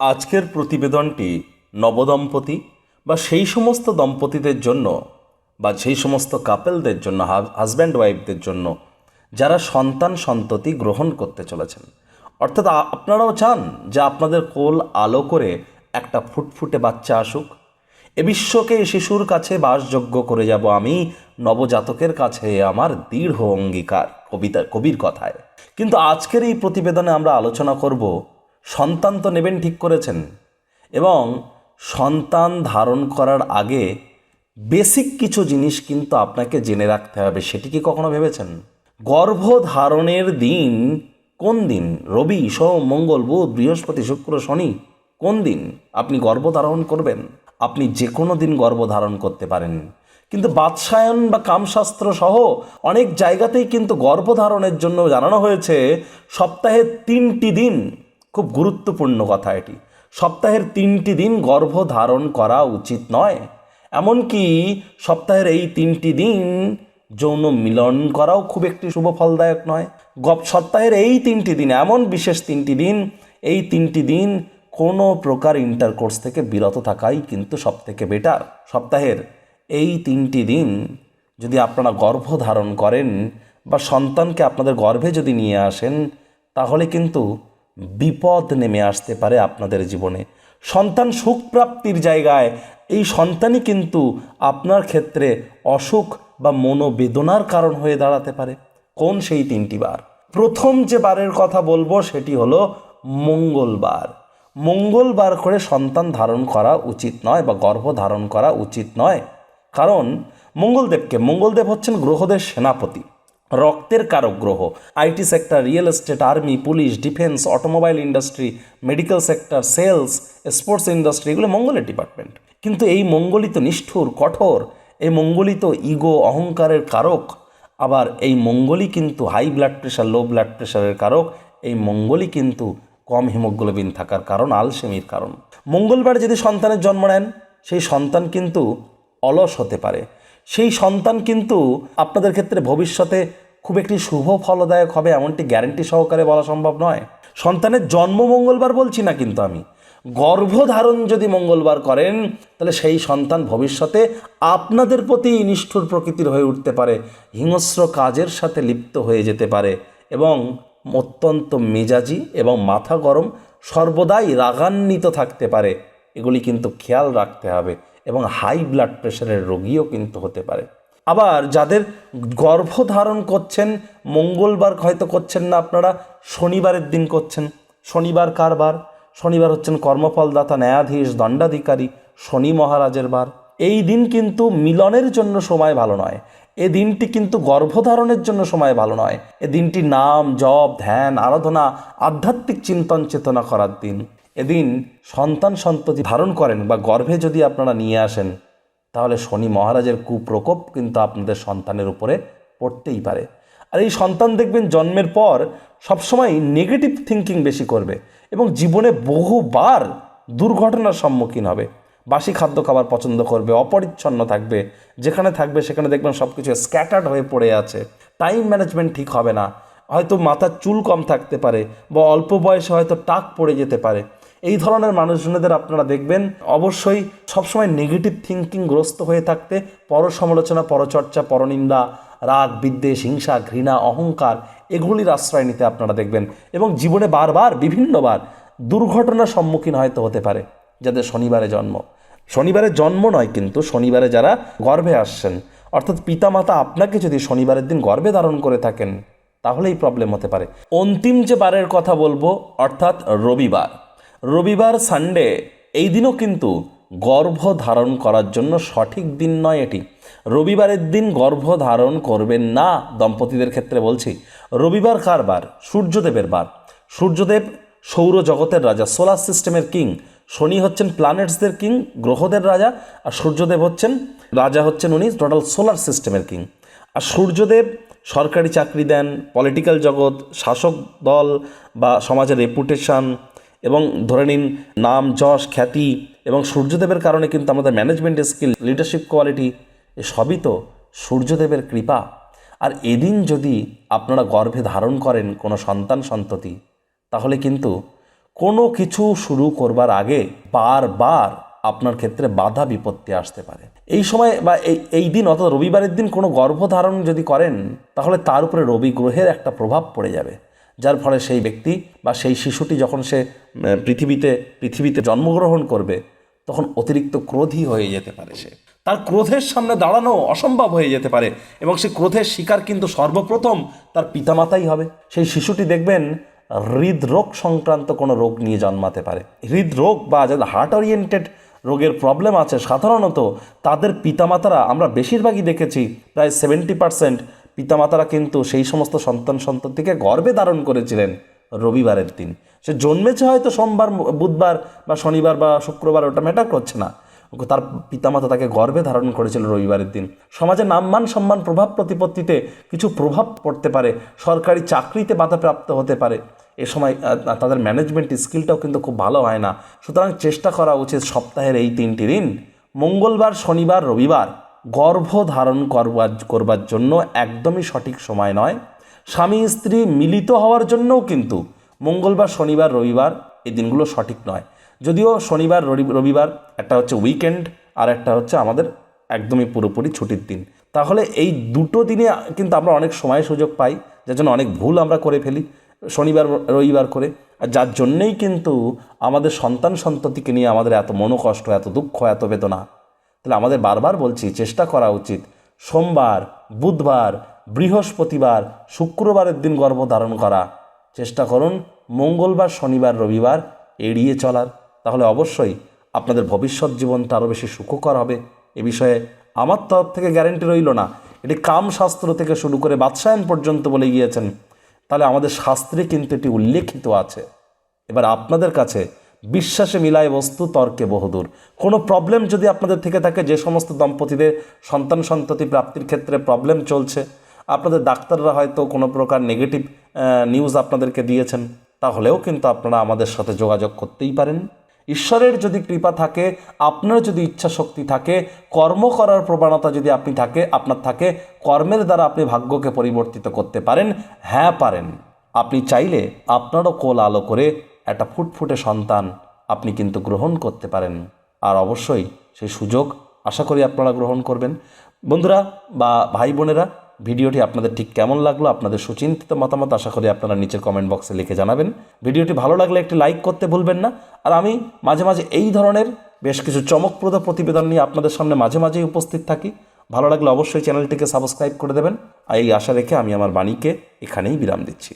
আজকের প্রতিবেদনটি নবদম্পতি বা সেই সমস্ত দম্পতিদের জন্য বা সেই সমস্ত কাপেলদের জন্য হাজব্যান্ড ওয়াইফদের জন্য যারা সন্তান সন্ততি গ্রহণ করতে চলেছেন। অর্থাৎ আপনারাও চান যে আপনাদের কোল আলো করে একটা ফুটফুটে বাচ্চা আসুক। এ বিশ্বকে শিশুর কাছে বাসযোগ্য করে যাব আমি নবজাতকের কাছে আমার দৃঢ় অঙ্গীকার কবিতা, কবির কথায়। কিন্তু আজকের এই প্রতিবেদনে আমরা আলোচনা করব সন্তান তো নেবেন ঠিক করেছেন। এবং সন্তান ধারণ করার আগে বেসিক কিছু জিনিস কিন্তু আপনাকে জেনে রাখতে হবে, সেটি কি কখনো ভেবেছেন? গর্ভধারণের দিন কোন দিন? রবি, সোম, মঙ্গল, বুধ, বৃহস্পতি, শুক্র, শনি, কোন দিন আপনি গর্ভধারণ করবেন? আপনি যে কোনো দিন গর্ভধারণ করতে পারেন। কিন্তু বাদশায়ন বা কামশাস্ত্র সহ অনেক জায়গাতেই কিন্তু গর্ভধারণের জন্য জানানো হয়েছে সপ্তাহে তিনটি দিন। খুব গুরুত্বপূর্ণ কথা এটি। সপ্তাহের তিনটি দিন গর্ভ ধারণ করা উচিত নয়। এমনকি সপ্তাহের এই তিনটি দিন যৌন মিলন করাও খুব একটি শুভ ফলদায়ক নয়। গপ সপ্তাহের এই তিনটি দিন, এমন বিশেষ তিনটি দিন, এই তিনটি দিন কোনো প্রকার ইন্টারকোর্স থেকে বিরত থাকাই কিন্তু সবথেকে বেটার সপ্তাহের এই তিনটি দিন যদি আপনারা গর্ভ ধারণ করেন বা সন্তানকে আপনাদের গর্ভে যদি নিয়ে আসেন, তাহলে কিন্তু বিপদ নেমে আসতে পারে আপনাদের জীবনে। সন্তান সুখ প্রাপ্তির জায়গায় এই সন্তানই কিন্তু আপনার ক্ষেত্রে অসুখ বা মনোবেদনার কারণ হয়ে দাঁড়াতে পারে। কোন সেই তিনটি বার? প্রথম যে বারের কথা বলব সেটি হলো মঙ্গলবার। মঙ্গলবার করে সন্তান ধারণ করা উচিত নয় বা গর্ভ ধারণ করা উচিত নয়। কারণ মঙ্গলদেবকে, মঙ্গলদেব হচ্ছেন গ্রহদের সেনাপতি। রক্তের কারক গ্রহ IT sector, real estate, army, police, defence, automobile industry, medical sector, sales, sports industry এগুলো মঙ্গলের ডিপার্টমেন্ট। কিন্তু এই মঙ্গলই তো নিষ্ঠুর, কঠোর, এই মঙ্গলই তো ইগো, অহংকারের কারক, আবার এই মঙ্গলই কিন্তু high blood pressure, low blood প্রেশারের কারক, এই মঙ্গলই কিন্তু কম হিমোগ্লোবিন থাকার কারণ, আলসেমির কারণ। মঙ্গলবার যদি সন্তানের জন্ম নেন, সেই সন্তান কিন্তু অলস হতে পারে। সেই সন্তান কিন্তু আপনাদের ক্ষেত্রে ভবিষ্যতে খুব একটি শুভ ফলদায়ক হবে, এমনটি গ্যারেন্টি সহকারে বলা সম্ভব নয়। সন্তানের জন্ম মঙ্গলবার বলছি না কিন্তু আমি। গর্ভধারণ যদি মঙ্গলবার করেন, তাহলে সেই সন্তান ভবিষ্যতে আপনাদের প্রতি নিষ্ঠুর প্রকৃতির হয়ে উঠতে পারে, হিংস্র কাজের সাথে লিপ্ত হয়ে যেতে পারে এবং অত্যন্ত মেজাজি এবং মাথা গরম সর্বদাই রাগান্বিত থাকতে পারে। এগুলি কিন্তু খেয়াল রাখতে হবে। এবং হাই ব্লাড প্রেশারের রোগীও কিন্তু হতে পারে। আবার যাদের গর্ভধারণ করছেন, মঙ্গলবার হয়তো করছেন না আপনারা, শনিবারের দিন করছেন। শনিবার কার বার? শনিবার হচ্ছেন কর্মফলদাতা, ন্যায়াধীশ, দণ্ডাধিকারী, শনি মহারাজের বার। এই দিন কিন্তু মিলনের জন্য সময় ভালো নয়। এ দিনটি কিন্তু গর্ভধারণের জন্য সময় ভালো নয়। এ দিনটি নাম, জপ, ধ্যান, আরাধনা, আধ্যাত্মিক চিন্তন চেতনা করার দিন। এদিন সন্তান সন্ততি ধারণ করেন বা গর্ভে যদি আপনারা নিয়ে আসেন, তাহলে শনি মহারাজের কুপ্রকোপ কিন্তু আপনাদের সন্তানের উপরে পড়তেই পারে। আর এই সন্তান দেখবেন জন্মের পর সবসময় নেগেটিভ থিঙ্কিং বেশি করবে এবং জীবনে বহুবার দুর্ঘটনার সম্মুখীন হবে। বাসি খাদ্য খাবার পছন্দ করবে, অপরিচ্ছন্ন থাকবে, যেখানে থাকবে সেখানে দেখবেন সব কিছু স্ক্যাটার্ড হয়ে পড়ে আছে। টাইম ম্যানেজমেন্ট ঠিক হবে না। হয়তো মাথার চুল কম থাকতে পারে বা অল্প বয়সে হয়তো টাক পড়ে যেতে পারে। এই ধরনের মানুষজনদের আপনারা দেখবেন, অবশ্যই সবসময় নেগেটিভ থিঙ্কিং গ্রস্ত হয়ে থাকতে পর সমালোচনা পরচর্চা, পরনিন্দা, রাগ, বিদ্বেষ, হিংসা, ঘৃণা, অহংকার এগুলির আশ্রয় নিতে আপনারা দেখবেন এবং জীবনে বারবার, বিভিন্নবার দুর্ঘটনার সম্মুখীন হয়তো হতে পারে যাদের শনিবারে জন্ম। শনিবারে জন্ম নয় কিন্তু শনিবারে যারা গর্ভে আসছেন, অর্থাৎ পিতামাতা আপনাকে যদি শনিবারের দিন গর্ভে ধারণ করে থাকেন, তাহলেই প্রবলেম হতে পারে। অন্তিম যে বারের কথা বলব, অর্থাৎ রবিবার। রবিবার সানডে, এই দিনও কিন্তু গর্ভ ধারণ করার জন্য সঠিক দিন নয় এটি। রবিবারের দিন গর্ভ ধারণ করবেন না দম্পতিদের ক্ষেত্রে বলছি। রবিবার কার বার? সূর্যদেবের বার। সূর্যদেব সৌরজগতের রাজা, সোলার সিস্টেমের কিং। শনি হচ্ছেন প্ল্যানেটসদের কিং, গ্রহদের রাজা, আর সূর্যদেব হচ্ছেন, রাজা হচ্ছেন উনি টোটাল সোলার সিস্টেমের কিং। আর সূর্যদেব সরকারি চাকরি দেন, পলিটিক্যাল জগৎ, শাসক দল বা সমাজের রেপুটেশন এবং ধরে নিন নাম, যশ, খ্যাতি এবং সূর্যদেবের কারণে কিন্তু আমাদের ম্যানেজমেন্ট স্কিল লিডারশিপ কোয়ালিটি সবই তো সূর্যদেবের কৃপা। আর এদিন যদি আপনারা গর্ভে ধারণ করেন কোনো সন্তান, সন্ততি, তাহলে কিন্তু কোনো কিছু শুরু করবার আগে বারবার আপনার ক্ষেত্রে বাধা বিপত্তি আসতে পারে। এই সময় বা এই এই দিন অর্থাৎ রবিবারের দিন কোনো গর্ভধারণ যদি করেন, তাহলে তার উপরে রবি গ্রহের একটা প্রভাব পড়ে যাবে। যার ফলে সেই ব্যক্তি বা সেই শিশুটি যখন সে পৃথিবীতে পৃথিবীতে জন্মগ্রহণ করবে, তখন অতিরিক্ত ক্রোধী হয়ে যেতে পারে সে। তার ক্রোধের সামনে দাঁড়ানো অসম্ভব হয়ে যেতে পারে এবং সে ক্রোধের শিকার কিন্তু সর্বপ্রথম তার পিতামাতাই হবে। সেই শিশুটি দেখবেন হৃদরোগ সংক্রান্ত কোনো রোগ নিয়ে জন্মাতে পারে। হৃদরোগ বা যাদের হার্ট ওরিয়েন্টেড রোগের প্রবলেম আছে, সাধারণত তাদের পিতামাতারা আমরা বেশিরভাগই দেখেছি, প্রায় সেভেন্টি পার্সেন্ট পিতামাতারা কিন্তু সেই সমস্ত সন্তান সন্ততিকে গর্বে ধারণ করেছিলেন রবিবারের দিন। সে জন্মেছে হয়তো সোমবার, বুধবার বা শনিবার বা শুক্রবার, ওটা ম্যাটার করছে না। তার পিতামাতা তাকে গর্বে ধারণ করেছিল রবিবারের দিন। সমাজে নামমান সম্মান প্রভাব প্রতিপত্তিতে কিছু প্রভাব পড়তে পারে, সরকারি চাকরিতে বাধাপ্রাপ্ত হতে পারে। এ সময় তাদের ম্যানেজমেন্ট স্কিলটাও কিন্তু খুব ভালো হয় না। সুতরাং চেষ্টা করা উচিত সপ্তাহের এই তিনটি দিন, মঙ্গলবার, শনিবার, রবিবার। গর্ভ ধারণ করবার করবার জন্য একদমই সঠিক সময় নয়। স্বামী স্ত্রী মিলিত হওয়ার জন্যও কিন্তু মঙ্গলবার, শনিবার, রবিবার এই দিনগুলো সঠিক নয়। যদিও শনিবার, রবি- রবিবার একটা হচ্ছে উইকেন্ড আর একটা হচ্ছে আমাদের একদমই পুরোপুরি ছুটির দিন। তাহলে এই দুটো দিনে কিন্তু আমরা অনেক সময় সুযোগ পাই, যার জন্য অনেক ভুল আমরা করে ফেলি শনিবার, রবিবার করে। আর যার জন্যেই কিন্তু আমাদের সন্তান সন্ততিকে নিয়ে আমাদের এত মনোকষ্ট, এত দুঃখ, এত বেদনা তাহলে আমাদের বারবার বলছি, চেষ্টা করা উচিত। সোমবার, বুধবার, বৃহস্পতিবার, শুক্রবারের দিন গর্ভধারণ করা। চেষ্টা করুন, মঙ্গলবার, শনিবার, রবিবার এড়িয়ে চলার। তাহলে অবশ্যই আপনাদের ভবিষ্যৎ জীবনটা আরও বেশি সুখকর হবে। এ বিষয়ে আমার তরফ থেকে গ্যারেন্টি রইল না। এটি কামশাস্ত্র থেকে শুরু করে বাদশায়ন পর্যন্ত বলে গিয়েছেন। তাহলে আমাদের শাস্ত্রে কিন্তু এটি উল্লেখিত আছে। এবার আপনাদের কাছে বিশ্বাসে মিলায় বস্তু তর্কে বহুদূর। কোনো প্রবলেম যদি আপনাদের থেকে থাকে, যে সমস্ত দম্পতিদের সন্তান সন্ততি প্রাপ্তির ক্ষেত্রে প্রবলেম চলছে, আপনাদের ডাক্তাররা হয়তো কোনো প্রকার নেগেটিভ নিউজ আপনাদেরকে দিয়েছেন, তাহলেও কিন্তু আপনারা আমাদের সাথে যোগাযোগ করতেই পারেন। ঈশ্বরের যদি কৃপা থাকে, আপনার যদি ইচ্ছা শক্তি থাকে, কর্ম করার প্রবণতা যদি আপনি থাকে, আপনার থাকে, কর্মের দ্বারা আপনি ভাগ্যকে পরিবর্তিত করতে পারেন। হ্যাঁ পারেন। আপনি চাইলে আপনারও কোল আলো করে একটা ফুটফুটে সন্তান আপনি কিন্তু গ্রহণ করতে পারেন। আর অবশ্যই সেই সুযোগ আশা করি আপনারা গ্রহণ করবেন। বন্ধুরা বা ভাই বোনেরা, ভিডিওটি আপনাদের ঠিক কেমন লাগল, আপনাদের সুচিন্তিত মতামত আশা করি আপনারা নিচের কমেন্ট বক্সে লিখে জানাবেন। ভিডিওটি ভালো লাগলে একটি লাইক করতে ভুলবেন না। আর আমি মাঝে মাঝে এই ধরনের বেশ কিছু চমকপ্রদ প্রতিবেদন নিয়ে আপনাদের সামনে মাঝে মাঝেই উপস্থিত থাকি। ভালো লাগলে অবশ্যই চ্যানেলটিকে সাবস্ক্রাইব করে দেবেন। আর এই আশা রেখে আমি আমার বাণীকে এখানেই বিরাম দিচ্ছি।